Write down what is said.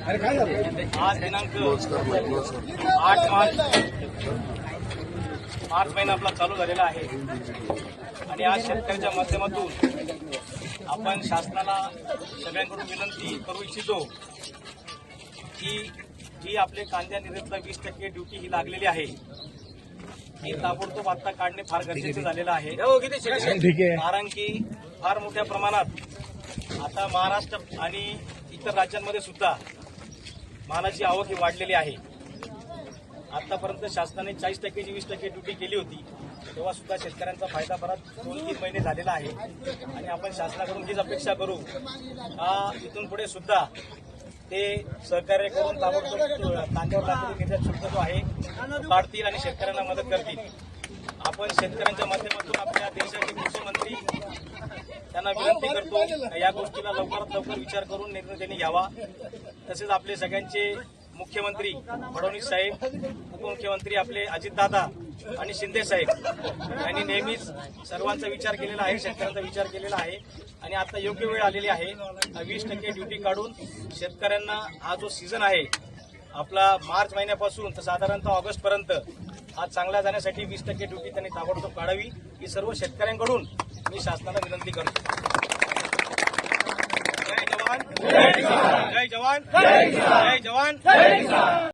आज दिनांक आठ मार्च. मार्च महिना आपला चालू झालेला आहे. आणि आज शेतकऱ्याच्या माध्यमातून आपण शासनाला सगळ्यांकडून विनंती करू इच्छितो की जी आपले कांद्या निर्यातला वीस टक्के ड्युटी ही लागलेली आहे ही ताबडतोब आता काढणे फार गरजेचं झालेलं आहे. कारण की फार मोठ्या प्रमाणात आता महाराष्ट्र आणि इतर राज्यांमध्ये सुद्धा मालाची आवक ही वाढलेली आहे. आतापर्यंत शासनाने चाळीस टक्केची वीस टक्के ड्युटी केली होती. तेव्हा सुद्धा शेतकऱ्यांचा फायदा बराच दोन तीन महिने झालेला आहे. आणि आपण शासनाकडून हीच अपेक्षा करू हा इथून पुढे सुद्धा ते सहकार्य करून ताबडतोब कांद्यावर लागलेली निर्यात शुल्क जो आहे काढतील आणि शेतकऱ्यांना मदत करतील. आपण शेतकऱ्यांच्या माध्यमातून आपल्या देशाचे मुख्यमंत्री त्यांना विनंती करतो या गोष्टीला लवकरात लवकर विचार करून निर्णय त्यांनी घ्यावा. तसेच आपले सगळ्यांचे मुख्यमंत्री फडणवीस साहेब उपमुख्यमंत्री आपले अजितदादा आणि शिंदे साहेब यांनी नेहमीच सर्वांचा विचार केलेला आहे शेतकऱ्यांचा विचार केलेला आहे. आणि आता योग्य वेळ आलेली आहे. वीस टक्के ड्युटी काढून शेतकऱ्यांना हा जो सीझन आहे आपला मार्च महिन्यापासून तर साधारणतः ऑगस्टपर्यंत पर्यंत हा चांगला जाण्यासाठी वीस टक्के ड्युटी त्यांनी ताबडतोब काढावी. ही सर्व शेतकऱ्यांकडून मी शासनाला विनंती करतो. जय जवान. जय जवान. जय जवान.